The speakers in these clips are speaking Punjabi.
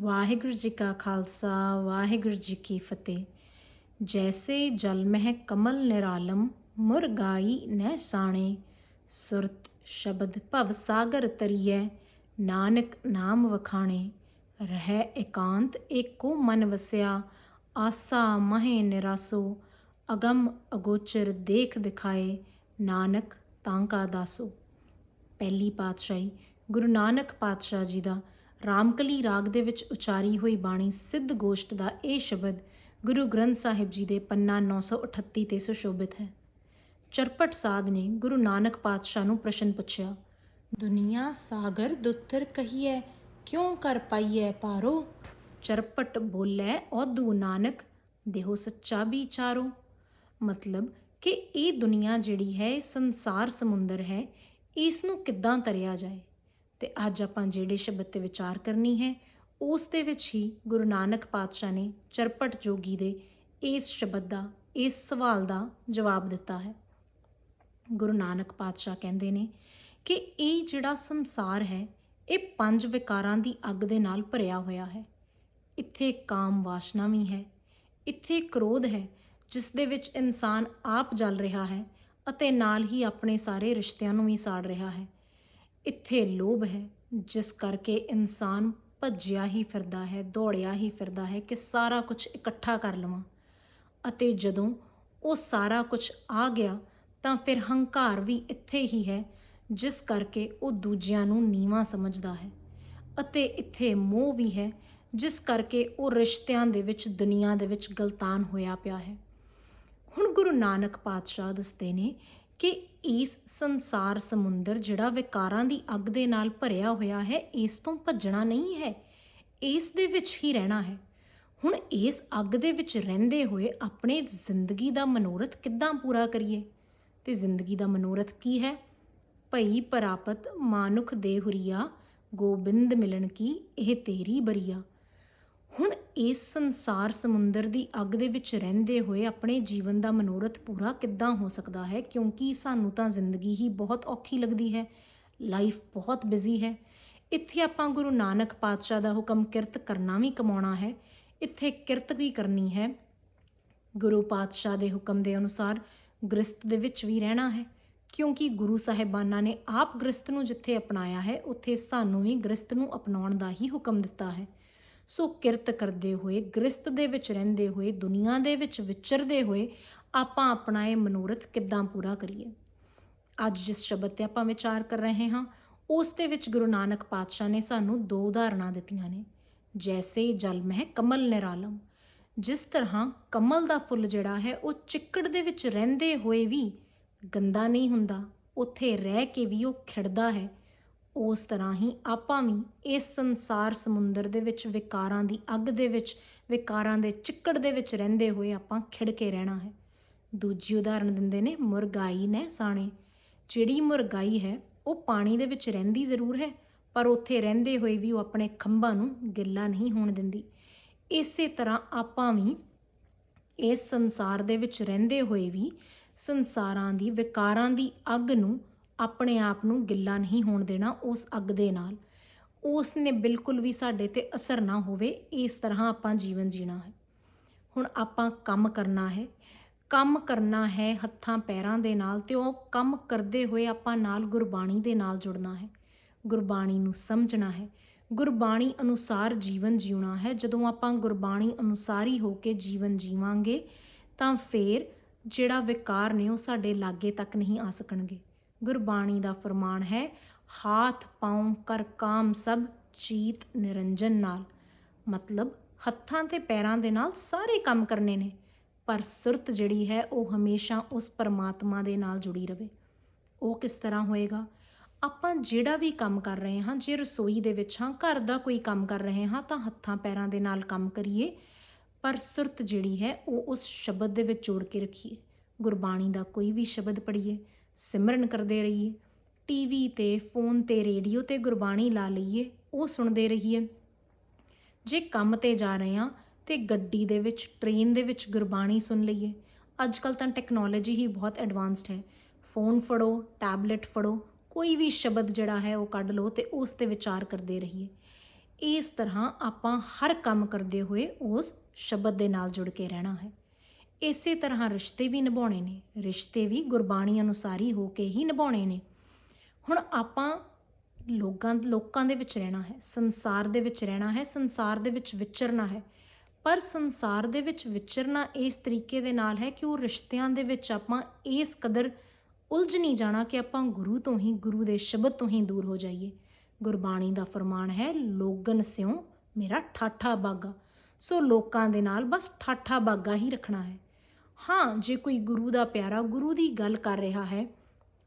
ਵਾਹਿਗੁਰੂ ਜੀ ਕਾ ਖਾਲਸਾ, ਵਾਹਿਗੁਰੂ ਜੀ ਕੀ ਫਤਿਹ। ਜੈਸੇ ਜਲ ਮਹਿ ਕਮਲ ਨਿਰਾਲਮ ਮੁਰਗਾਈ ਨਹਿ ਸਾਣੇ। ਸੁਰਤ ਸ਼ਬਦ ਭਵ ਸਾਗਰ ਤਰੀਐ, ਨਾਨਕ ਨਾਮ ਵਖਾਣੇ। ਰਹਿ ਇਕਾਂਤ ਏਕੋ ਮਨ ਵਸਿਆ, ਆਸਾ ਮਹੇ ਨਿਰਾਸੋ। ਅਗਮ ਅਗੋਚਰ ਦੇਖ ਦਿਖਾਏ, ਨਾਨਕ ਤਾਂ ਕਾ ਦਾਸੋ। ਪਹਿਲੀ ਪਾਤਸ਼ਾਹੀ ਗੁਰੂ ਨਾਨਕ ਪਾਤਸ਼ਾਹ ਜੀ ਦਾ ਰਾਮਕਲੀ ਰਾਗ ਦੇ ਵਿੱਚ ਉਚਾਰੀ ਹੋਈ ਬਾਣੀ ਸਿੱਧ ਗੋਸ਼ਟ ਦਾ ਇਹ ਸ਼ਬਦ ਗੁਰੂ ਗ੍ਰੰਥ ਸਾਹਿਬ ਜੀ ਦੇ ਪੰਨਾ 938 ਤੇ ਸੁਸ਼ੋਭਿਤ ਹੈ। ਚਰਪਟ ਸਾਧ ਨੇ ਗੁਰੂ ਨਾਨਕ ਪਾਤਸ਼ਾਹ ਨੂੰ ਪ੍ਰਸ਼ਨ ਪੁੱਛਿਆ, ਦੁਨੀਆ ਸਾਗਰ ਦੁੱਤਰ ਕਹੀਐ, ਕਿਉਂ ਕਰ ਪਾਈਐ ਪਾਰੋ? ਚਰਪਟ ਬੋਲੇ ਔਦੂ ਨਾਨਕ, ਦੇਹੋ ਸੱਚਾ ਵਿਚਾਰੋ ਮਤਲਬ ਕਿ ਇਹ ਦੁਨੀਆ ਜਿਹੜੀ ਹੈ ਸੰਸਾਰ ਸਮੁੰਦਰ ਹੈ, ਇਸ ਨੂੰ ਕਿੱਦਾਂ ਤਰਿਆ ਜਾਏ? ਤੇ ਅੱਜ ਆਪਾਂ ਜਿਹੜੇ ਸ਼ਬਦ ਤੇ ਵਿਚਾਰ ਕਰਨੀ ਹੈ, ਉਸ ਦੇ ਵਿੱਚ ਹੀ ਗੁਰੂ ਨਾਨਕ ਪਾਤਸ਼ਾਹ ਨੇ ਚਰਪਟ ਜੋਗੀ ਦੇ ਇਸ ਸ਼ਬਦ ਦਾ, ਇਸ ਸਵਾਲ ਦਾ ਜਵਾਬ ਦਿੱਤਾ ਹੈ। ਗੁਰੂ ਨਾਨਕ ਪਾਤਸ਼ਾਹ ਕਹਿੰਦੇ ਨੇ ਕਿ ਇਹ ਜਿਹੜਾ ਸੰਸਾਰ ਹੈ, ਇਹ ਪੰਜ ਵਿਕਾਰਾਂ ਦੀ ਅੱਗ ਦੇ ਨਾਲ ਭਰਿਆ ਹੋਇਆ ਹੈ। ਇੱਥੇ ਕਾਮ ਵਾਸ਼ਨਾ ਵੀ ਹੈ, ਇੱਥੇ ਕ੍ਰੋਧ ਹੈ, ਜਿਸ ਦੇ ਵਿੱਚ ਇਨਸਾਨ ਆਪ ਜਲ ਰਿਹਾ ਹੈ ਅਤੇ ਨਾਲ ਹੀ ਆਪਣੇ ਸਾਰੇ ਰਿਸ਼ਤਿਆਂ ਨੂੰ ਵੀ ਸਾੜ ਰਿਹਾ ਹੈ। ਇੱਥੇ ਲੋਭ ਹੈ, ਜਿਸ ਕਰਕੇ ਇਨਸਾਨ ਭੱਜਿਆ ਹੀ ਫਿਰਦਾ ਹੈ, ਦੌੜਿਆ ਹੀ ਫਿਰਦਾ ਹੈ ਕਿ ਸਾਰਾ ਕੁਝ ਇਕੱਠਾ ਕਰ ਲਵਾਂ। ਅਤੇ ਜਦੋਂ ਉਹ ਸਾਰਾ ਕੁਝ ਆ ਗਿਆ, ਤਾਂ ਫਿਰ ਹੰਕਾਰ ਵੀ ਇੱਥੇ ਹੀ ਹੈ, ਜਿਸ ਕਰਕੇ ਉਹ ਦੂਜਿਆਂ ਨੂੰ ਨੀਵਾ ਸਮਝਦਾ ਹੈ। ਅਤੇ ਇੱਥੇ ਮੋਹ ਵੀ ਹੈ, ਜਿਸ ਕਰਕੇ ਉਹ ਰਿਸ਼ਤਿਆਂ ਦੇ ਵਿੱਚ, ਦੁਨੀਆ ਦੇ ਵਿੱਚ ਗਲਤਾਨ ਹੋਇਆ ਪਿਆ ਹੈ। ਹੁਣ ਗੁਰੂ ਨਾਨਕ ਪਾਤਸ਼ਾਹ ਦੱਸਦੇ ਨੇ ਕਿ ਇਸ ਸੰਸਾਰ ਸਮੁੰਦਰ ਜਿਹੜਾ ਵਿਕਾਰਾਂ ਦੀ ਅੱਗ ਦੇ ਨਾਲ ਭਰਿਆ ਹੋਇਆ ਹੈ, ਇਸ ਤੋਂ ਭੱਜਣਾ ਨਹੀਂ ਹੈ। ਇਸ ਦੇ ਵਿੱਚ ਹੀ ਰਹਿਣਾ ਹੈ। ਹੁਣ ਇਸ ਅੱਗ ਦੇ ਵਿੱਚ ਰਹਿੰਦੇ ਹੋਏ ਆਪਣੇ ਜ਼ਿੰਦਗੀ ਦਾ ਮਨੋਰਥ ਕਿੱਦਾਂ ਪੂਰਾ ਕਰੀਏ? ਤੇ ਜ਼ਿੰਦਗੀ ਦਾ ਮਨੋਰਥ ਕੀ ਹੈ? ਭਈ ਪ੍ਰਾਪਤ ਮਾਨੁਖ ਦੇ ਹੁਰੀਆ ਗੋਬਿੰਦ ਮਿਲਣ ਕੀ ਇਹ ਤੇਰੀ ਬਰੀਆ। ਹੁਣ ਇਸ ਸੰਸਾਰ ਸਮੁੰਦਰ ਦੀ ਅੱਗ ਦੇ ਵਿੱਚ ਰਹਿੰਦੇ ਹੋਏ ਆਪਣੇ ਜੀਵਨ ਦਾ ਮਨੋਰਥ ਪੂਰਾ ਕਿੱਦਾਂ ਹੋ ਸਕਦਾ ਹੈ? ਕਿਉਂਕਿ ਸਾਨੂੰ ਤਾਂ ਜ਼ਿੰਦਗੀ ਹੀ ਬਹੁਤ ਔਖੀ ਲੱਗਦੀ ਹੈ। ਲਾਈਫ ਬਹੁਤ ਬਿਜ਼ੀ ਹੈ। ਇੱਥੇ ਆਪਾਂ ਗੁਰੂ ਨਾਨਕ ਪਾਤਸ਼ਾਹ ਦਾ ਹੁਕਮ ਕਿਰਤ ਕਰਨਾ ਵੀ ਕਮਾਉਣਾ ਹੈ। ਇੱਥੇ ਕਿਰਤ ਵੀ ਕਰਨੀ ਹੈ। ਗੁਰੂ ਪਾਤਸ਼ਾਹ ਦੇ ਹੁਕਮ ਦੇ ਅਨੁਸਾਰ ਗ੍ਰਸਤ ਦੇ ਵਿੱਚ ਵੀ ਰਹਿਣਾ ਹੈ। ਕਿਉਂਕਿ ਗੁਰੂ ਸਾਹਿਬਾਨਾਂ ਨੇ ਆਪ ਗ੍ਰਸਤ ਨੂੰ ਜਿੱਥੇ ਅਪਣਾਇਆ ਹੈ, ਉੱਥੇ ਸਾਨੂੰ ਵੀ ਗ੍ਰਸਤ ਨੂੰ ਅਪਣਾਉਣ ਦਾ ਹੀ ਹੁਕਮ ਦਿੱਤਾ ਹੈ। ਸੋ ਕਿਰਤ ਕਰਦੇ ਹੋਏ ਗ੍ਰਸਤ ਦੇ ਵਿੱਚ ਰਹਿੰਦੇ ਹੋਏ, ਦੁਨੀਆ ਦੇ ਵਿੱਚ ਵਿਚਰਦੇ ਹੋਏ ਆਪਾਂ ਆਪਣਾ ਇਹ ਮਨੋਰਥ ਕਿੱਦਾਂ ਪੂਰਾ ਕਰੀਏ? ਅੱਜ ਜਿਸ ਸ਼ਬਦ ਤੇ ਆਪਾਂ ਵਿਚਾਰ ਕਰ ਰਹੇ ਹਾਂ, ਉਸ ਦੇ ਵਿੱਚ ਗੁਰੂ ਨਾਨਕ ਪਾਤਸ਼ਾਹ ਨੇ ਸਾਨੂੰ ਦੋ ਉਦਾਹਰਣਾਂ ਦਿੱਤੀਆਂ ਨੇ। ਜੈਸੇ ਜਲ ਮਹਿ ਕਮਲ ਨਿਰਾਲਮ। ਜਿਸ ਤਰ੍ਹਾਂ ਕਮਲ ਦਾ ਫੁੱਲ ਜਿਹੜਾ ਹੈ, ਉਹ ਚਿੱਕੜ ਦੇ ਵਿੱਚ ਰਹਿੰਦੇ ਹੋਏ ਵੀ ਗੰਦਾ ਨਹੀਂ ਹੁੰਦਾ, ਉੱਥੇ ਰਹਿ ਕੇ ਵੀ ਉਹ ਖਿੜਦਾ ਹੈ। ਉਸ ਤਰ੍ਹਾਂ ਹੀ ਆਪਾਂ ਵੀ ਇਸ ਸੰਸਾਰ ਸਮੁੰਦਰ ਦੇ ਵਿੱਚ ਵਿਕਾਰਾਂ ਦੀ ਅੱਗ ਦੇ ਵਿੱਚ, ਵਿਕਾਰਾਂ ਦੇ ਚਿੱਕੜ ਦੇ ਵਿੱਚ ਰਹਿੰਦੇ ਹੋਏ ਆਪਾਂ ਖਿੜ ਕੇ ਰਹਿਣਾ ਹੈ। ਦੂਜੀ ਉਦਾਹਰਣ ਦਿੰਦੇ ਨੇ ਮੁਰਗਾਈ ਨੇ ਸਾਣੇ ਜਿਹੜੀ ਮੁਰਗਾਈ ਹੈ, ਉਹ ਪਾਣੀ ਦੇ ਵਿੱਚ ਰਹਿੰਦੀ ਜ਼ਰੂਰ ਹੈ, ਪਰ ਉੱਥੇ ਰਹਿੰਦੇ ਹੋਏ ਵੀ ਉਹ ਆਪਣੇ ਖੰਭਾਂ ਨੂੰ ਗਿੱਲਾ ਨਹੀਂ ਹੋਣ ਦਿੰਦੀ। ਇਸੇ ਤਰ੍ਹਾਂ ਆਪਾਂ ਵੀ ਇਸ ਸੰਸਾਰ ਦੇ ਵਿੱਚ ਰਹਿੰਦੇ ਹੋਏ ਵੀ ਸੰਸਾਰਾਂ ਦੀ ਵਿਕਾਰਾਂ ਦੀ ਅੱਗ ਨੂੰ ਆਪਣੇ ਆਪ ਨੂੰ ਗਿੱਲਾ ਨਹੀਂ ਹੋਣ ਦੇਣਾ ਉਸ ਅੱਗ ਦੇ ਨਾਲ। ਉਸ ਨੇ ਬਿਲਕੁਲ ਵੀ ਸਾਡੇ ਤੇ ਅਸਰ ਨਾ ਹੋਵੇ, ਇਸ ਤਰ੍ਹਾਂ ਆਪਾਂ ਜੀਵਨ ਜੀਣਾ ਹੈ। ਹੁਣ ਆਪਾਂ ਕੰਮ ਕਰਨਾ ਹੈ। ਕੰਮ ਕਰਨਾ ਹੈ ਹੱਥਾਂ ਪੈਰਾਂ ਦੇ ਨਾਲ ਤੇ ਉਹ ਕੰਮ ਕਰਦੇ ਹੋਏ ਆਪਾਂ ਨਾਲ ਗੁਰਬਾਣੀ ਦੇ ਨਾਲ ਜੁੜਨਾ ਹੈ। ਗੁਰਬਾਣੀ ਨੂੰ ਸਮਝਣਾ ਹੈ। ਗੁਰਬਾਣੀ ਅਨੁਸਾਰ ਜੀਵਨ ਜਿਉਣਾ ਹੈ। ਜਦੋਂ ਆਪਾਂ ਗੁਰਬਾਣੀ ਅਨੁਸਾਰੀ ਹੋ ਕੇ ਜੀਵਨ ਜੀਵਾਂਗੇ, ਤਾਂ ਫੇਰ ਜਿਹੜਾ ਵਿਕਾਰ ਨੇ ਉਹ ਸਾਡੇ ਲਾਗੇ ਤੱਕ ਨਹੀਂ ਆ ਸਕਣਗੇ। ਗੁਰਬਾਣੀ ਦਾ ਫਰਮਾਨ ਹੈ, ਹਾਥ, ਪਾਉ, ਕਰ ਕਾਮ ਸਭ, ਚੀਤ, ਨਿਰੰਜਨ ਨਾਲ। ਮਤਲਬ ਹੱਥਾਂ ਤੇ ਪੈਰਾਂ ਦੇ ਨਾਲ ਸਾਰੇ ਕੰਮ ਕਰਨੇ ਨੇ, ਪਰ ਸੁਰਤ ਜਿਹੜੀ ਹੈ ਉਹ ਹਮੇਸ਼ਾ ਉਸ ਪਰਮਾਤਮਾ ਦੇ ਨਾਲ ਜੁੜੀ ਰਵੇ। ਉਹ ਕਿਸ ਤਰ੍ਹਾਂ ਹੋਏਗਾ? ਆਪਾਂ ਜਿਹੜਾ ਵੀ ਕੰਮ ਕਰ ਰਹੇ ਹਾਂ, ਜੇ ਰਸੋਈ ਦੇ ਵਿੱਚ ਹਾਂ, ਘਰ ਦਾ ਕੋਈ ਕੰਮ ਕਰ ਰਹੇ ਹਾਂ, ਤਾਂ ਹੱਥਾਂ ਪੈਰਾਂ ਦੇ ਨਾਲ ਕੰਮ ਕਰੀਏ, ਪਰ ਸੁਰਤ ਜਿਹੜੀ ਹੈ ਉਹ ਉਸ ਸ਼ਬਦ ਦੇ ਵਿੱਚ ਜੋੜ ਕੇ ਰੱਖੀਏ। ਗੁਰਬਾਣੀ ਦਾ ਕੋਈ ਵੀ ਸ਼ਬਦ ਪੜ੍ਹੀਏ ਸਿਮਰਨ ਕਰਦੇ ਰਹੀਏ ਟੀਵੀ ਤੇ ਫੋਨ ਤੇ ਰੇਡੀਓ ਤੇ ਗੁਰਬਾਣੀ ਲਾ ਲਈਏ, ਉਹ ਸੁਣਦੇ ਰਹੀਏ। ਜੇ ਕੰਮ ਤੇ ਜਾ ਰਹੇ ਹਾਂ ਤੇ ਗੱਡੀ ਦੇ ਵਿੱਚ ਟ੍ਰੇਨ ਦੇ ਵਿੱਚ ਗੁਰਬਾਣੀ ਸੁਣ ਲਈਏ। ਅੱਜ ਕੱਲ ਤਾਂ ਟੈਕਨੋਲੋਜੀ ਹੀ ਬਹੁਤ ਐਡਵਾਂਸਡ ਹੈ। ਫੋਨ ਫੜੋ ਟੈਬਲੇਟ ਫੜੋ, ਕੋਈ ਵੀ ਸ਼ਬਦ ਜਿਹੜਾ ਹੈ ਉਹ ਕੱਢ ਲਓ ਤੇ ਉਸ ਤੇ ਵਿਚਾਰ ਕਰਦੇ ਰਹੀਏ। ਇਸ ਤਰ੍ਹਾਂ ਆਪਾਂ ਹਰ ਕੰਮ ਕਰਦੇ ਹੋਏ ਉਸ ਸ਼ਬਦ ਦੇ ਨਾਲ ਜੁੜ ਕੇ ਰਹਿਣਾ ਹੈ। ਇਸੇ ਤਰ੍ਹਾਂ ਰਿਸ਼ਤੇ ਵੀ ਨਿਭਾਉਣੇ ਨੇ, ਰਿਸ਼ਤੇ ਵੀ ਗੁਰਬਾਣੀ ਅਨੁਸਾਰੀ ਹੋ ਕੇ ਹੀ ਨਿਭਾਉਣੇ ਨੇ। ਹੁਣ ਆਪਾਂ ਲੋਕਾਂ ਲੋਕਾਂ ਦੇ ਵਿੱਚ ਰਹਿਣਾ ਹੈ, ਸੰਸਾਰ ਦੇ ਵਿੱਚ ਰਹਿਣਾ ਹੈ, ਸੰਸਾਰ ਦੇ ਵਿੱਚ ਵਿਚਰਨਾ ਹੈ। ਪਰ ਸੰਸਾਰ ਦੇ ਵਿੱਚ ਵਿਚਰਨਾ ਇਸ ਤਰੀਕੇ ਦੇ ਨਾਲ ਹੈ ਕਿ ਉਹ ਰਿਸ਼ਤਿਆਂ ਦੇ ਵਿੱਚ ਆਪਾਂ ਇਸ ਕਦਰ ਉਲਝ ਨਹੀਂ ਜਾਣਾ ਕਿ ਆਪਾਂ ਗੁਰੂ ਤੋਂ ਹੀ, ਗੁਰੂ ਦੇ ਸ਼ਬਦ ਤੋਂ ਹੀ ਦੂਰ ਹੋ ਜਾਈਏ। ਗੁਰਬਾਣੀ ਦਾ ਫਰਮਾਨ ਹੈ, ਲੋਗਨ ਸਿਓ ਮੇਰਾ ਠਾਠਾ ਬਾਗਾ। ਸੋ ਲੋਕਾਂ ਦੇ ਨਾਲ ਬਸ ਠਾਠਾ ਬਾਗਾ ਹੀ ਰੱਖਣਾ ਹੈ। ਹਾਂ, ਜੇ ਕੋਈ ਗੁਰੂ ਦਾ ਪਿਆਰਾ ਗੁਰੂ ਦੀ ਗੱਲ ਕਰ ਰਿਹਾ ਹੈ,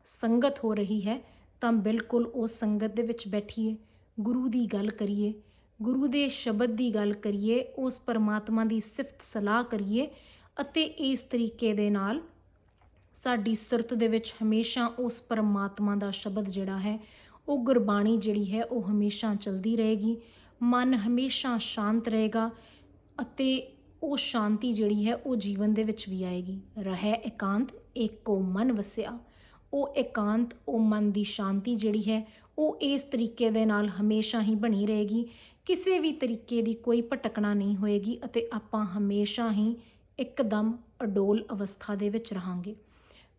ਸੰਗਤ ਹੋ ਰਹੀ ਹੈ, ਤਾਂ ਬਿਲਕੁਲ ਉਸ ਸੰਗਤ ਦੇ ਵਿੱਚ ਬੈਠੀਏ, ਗੁਰੂ ਦੀ ਗੱਲ ਕਰੀਏ, ਗੁਰੂ ਦੇ ਸ਼ਬਦ ਦੀ ਗੱਲ ਕਰੀਏ, ਉਸ ਪਰਮਾਤਮਾ ਦੀ ਸਿਫਤ ਸਲਾਹ ਕਰੀਏ ਅਤੇ ਇਸ ਤਰੀਕੇ ਦੇ ਨਾਲ ਸਾਡੀ ਸੁਰਤ ਦੇ ਵਿੱਚ ਹਮੇਸ਼ਾ ਉਸ ਪਰਮਾਤਮਾ ਦਾ ਸ਼ਬਦ ਜਿਹੜਾ ਹੈ, ਉਹ ਗੁਰਬਾਣੀ ਜਿਹੜੀ ਹੈ, ਉਹ ਹਮੇਸ਼ਾ ਚਲਦੀ ਰਹੇਗੀ, ਮਨ ਹਮੇਸ਼ਾ ਸ਼ਾਂਤ ਰਹੇਗਾ ਅਤੇ ਉਹ ਸ਼ਾਂਤੀ ਜਿਹੜੀ ਹੈ ਉਹ ਜੀਵਨ ਦੇ ਵਿੱਚ ਵੀ ਆਏਗੀ। ਰਹਿ ਇਕਾਂਤ ਏਕੋ ਮਨ ਵਸਿਆ। ਉਹ ਇਕਾਂਤ, ਉਹ ਮਨ ਦੀ ਸ਼ਾਂਤੀ ਜਿਹੜੀ ਹੈ, ਉਹ ਇਸ ਤਰੀਕੇ ਦੇ ਨਾਲ ਹਮੇਸ਼ਾ ਹੀ ਬਣੀ ਰਹੇਗੀ। ਕਿਸੇ ਵੀ ਤਰੀਕੇ ਦੀ ਕੋਈ ਭਟਕਣਾ ਨਹੀਂ ਹੋਏਗੀ ਅਤੇ ਆਪਾਂ ਹਮੇਸ਼ਾ ਹੀ ਇੱਕਦਮ ਅਡੋਲ ਅਵਸਥਾ ਦੇ ਵਿੱਚ ਰਹਾਂਗੇ।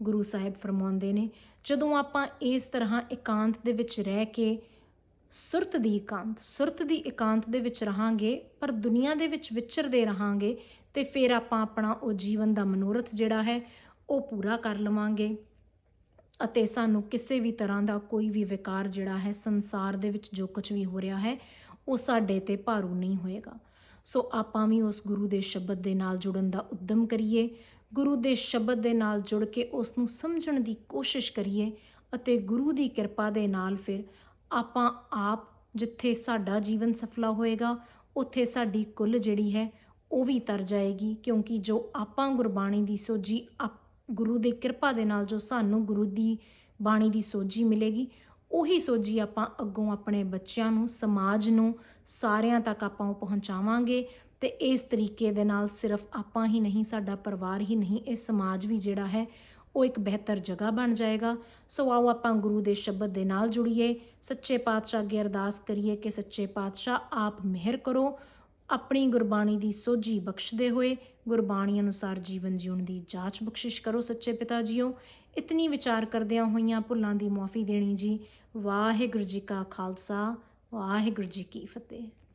ਗੁਰੂ ਸਾਹਿਬ ਫਰਮਾਉਂਦੇ ਨੇ, ਜਦੋਂ ਆਪਾਂ ਇਸ ਤਰ੍ਹਾਂ ਇਕਾਂਤ ਦੇ ਵਿੱਚ ਰਹਿ ਕੇ ਸੁਰਤ ਦੀ ਇਕਾਂਤ, ਸੁਰਤ ਦੀ ਇਕਾਂਤ ਦੇ ਵਿੱਚ ਰਹਾਂਗੇ, ਪਰ ਦੁਨੀਆ ਦੇ ਵਿੱਚ ਵਿਚਰਦੇ ਰਹਾਂਗੇ ਤੇ ਫਿਰ ਆਪਾਂ ਆਪਣਾ ਉਹ ਜੀਵਨ ਦਾ ਮਨੋਰਥ ਜਿਹੜਾ ਹੈ, ਉਹ ਪੂਰਾ ਕਰ ਲਵਾਂਗੇ। ਅਤੇ ਸਾਨੂੰ ਕਿਸੇ ਵੀ ਤਰ੍ਹਾਂ ਦਾ ਕੋਈ ਵੀ ਵਿਕਾਰ ਜਿਹੜਾ ਹੈ, ਸੰਸਾਰ ਦੇ ਵਿੱਚ ਜੋ ਕੁਝ ਵੀ ਹੋ ਰਿਹਾ ਹੈ, ਉਹ ਸਾਡੇ ਤੇ ਭਾਰੂ ਨਹੀਂ ਹੋਏਗਾ। ਸੋ ਆਪਾਂ ਵੀ ਉਸ ਗੁਰੂ ਦੇ ਸ਼ਬਦ ਦੇ ਨਾਲ ਜੁੜਨ ਦਾ ਉਦਮ ਕਰੀਏ, ਗੁਰੂ ਦੇ ਸ਼ਬਦ ਦੇ ਨਾਲ ਜੁੜ ਕੇ ਉਸ ਨੂੰ ਸਮਝਣ ਦੀ ਕੋਸ਼ਿਸ਼ ਕਰੀਏ ਅਤੇ ਗੁਰੂ ਦੀ ਕਿਰਪਾ ਦੇ ਨਾਲ ਫਿਰ ਆਪਾਂ ਆਪ ਜਿੱਥੇ ਸਾਡਾ ਜੀਵਨ ਸਫਲਾ ਹੋਏਗਾ, ਉੱਥੇ ਸਾਡੀ ਕੁੱਲ ਜਿਹੜੀ ਹੈ, ਉਹ ਵੀ ਤਰ ਜਾਏਗੀ। ਕਿਉਂਕਿ ਜੋ ਆਪਾਂ ਗੁਰਬਾਣੀ ਦੀ ਸੋਝੀ, ਆਪ ਗੁਰੂ ਦੇ ਕਿਰਪਾ ਦੇ ਨਾਲ ਜੋ ਸਾਨੂੰ ਗੁਰੂ ਦੀ ਬਾਣੀ ਦੀ ਸੋਝੀ ਮਿਲੇਗੀ, ਉਹੀ ਸੋਝੀ ਆਪਾਂ ਅੱਗੋਂ ਆਪਣੇ ਬੱਚਿਆਂ ਨੂੰ, ਸਮਾਜ ਨੂੰ ਸਾਰਿਆਂ ਤੱਕ ਆਪਾਂ ਉਹ ਪਹੁੰਚਾਵਾਂਗੇ। ਤੇ ਇਸ ਤਰੀਕੇ ਦੇ ਨਾਲ ਸਿਰਫ ਆਪਾਂ ਹੀ ਨਹੀਂ, ਸਾਡਾ ਪਰਿਵਾਰ ਹੀ ਨਹੀਂ, ਇਹ ਸਮਾਜ ਵੀ ਜਿਹੜਾ ਹੈ ਉਹ ਇੱਕ ਬਿਹਤਰ ਜਗ੍ਹਾ ਬਣ ਜਾਏਗਾ। ਸੋ ਆਓ ਆਪਾਂ ਗੁਰੂ ਦੇ ਸ਼ਬਦ ਦੇ ਨਾਲ ਜੁੜੀਏ। ਸੱਚੇ ਪਾਤਸ਼ਾਹ ਅੱਗੇ ਅਰਦਾਸ ਕਰੀਏ ਕਿ ਸੱਚੇ ਪਾਤਸ਼ਾਹ ਆਪ ਮਿਹਰ ਕਰੋ। ਆਪਣੀ ਗੁਰਬਾਣੀ ਦੀ ਸੋਝੀ ਬਖਸ਼ਦੇ ਹੋਏ ਗੁਰਬਾਣੀ ਅਨੁਸਾਰ ਜੀਵਨ ਜਿਉਣ ਦੀ ਜਾਂਚ ਬਖਸ਼ਿਸ਼ ਕਰੋ ਸੱਚੇ ਪਿਤਾ ਜੀਓ। ਇਤਨੀ ਵਿਚਾਰ ਕਰਦਿਆਂ ਹੋਈਆਂ ਭੁੱਲਾਂ ਦੀ ਮੁਆਫੀ ਦੇਣੀ ਜੀ। ਵਾਹਿਗੁਰੂ ਜੀ ਕਾ ਖਾਲਸਾ, ਵਾਹਿਗੁਰੂ ਜੀ ਕੀ ਫਤਿਹ।